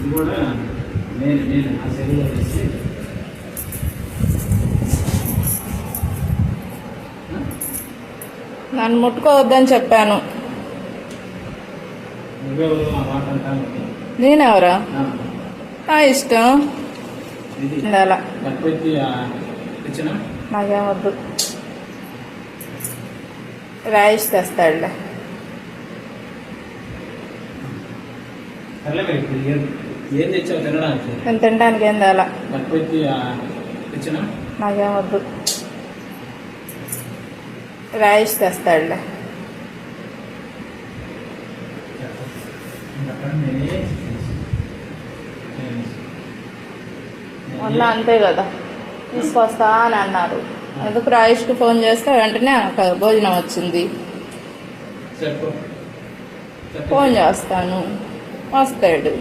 ఇది కూడా నేను నేను చేసి నన్ను ముట్టుకోవద్దని చెప్పాను. నేనెవరా? ఆ, నా ఇష్టం. అలా నాకేమొద్దు రాయిస్ తెస్తాడులే. ఏం ఏం తెచ్చావు తినడానికి? నేను తినడానికి ఏం తేలా. ఇచ్చిన నాకేమొద్దు రాయిస్ తెస్తాడులే. మొన్న అంతే కదా. తీసుకొస్తా అని అన్నారు. ఎందుకు రాయిష్కి ఫోన్ చేస్తే వెంటనే నాకు భోజనం వచ్చింది. ఫోన్ చేస్తాను. వస్తాడు.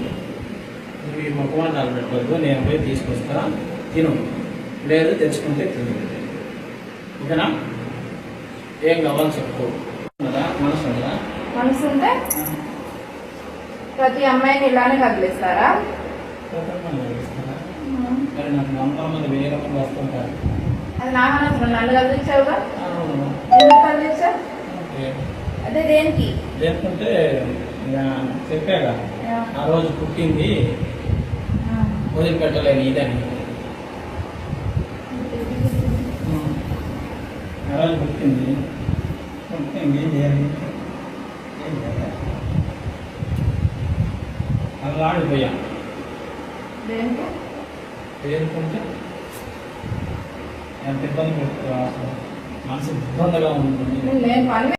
నువ్వు ఈ ముఖమంటాలు పెట్టవద్దు నేను పోయి తీసుకొస్తా తిను. లేదు తెచ్చుకుంటే తిను. ఓకేనా? ఏం కావాలి చెప్పు. ఉన్నదా? మనసు ఉన్నదా? మనసు ఉంటే ప్రతి అమ్మాయిని ఇలానే కదిలిస్తారా? మరి నాకు మంది మంది వస్తుంటారు. అది నాకు అనవసరం నన్ను కదిలించావుగా? అవును. ఎందుకు కదిలించావు? ఓకే. అదే దేనికి? ఇక చెప్పాగా. ఆ రోజు పుట్టింది వదిలిపెట్టలేని ఇదని పుట్టింది పుట్టింది చేయాలి? ఏం చేయాలి? అలా ఆడిపోయా. పేరుకుంటే ఎంత ఇబ్బంది పడుతుందో మనసు ఇబ్బందిగా ఉంటుంది నేను పని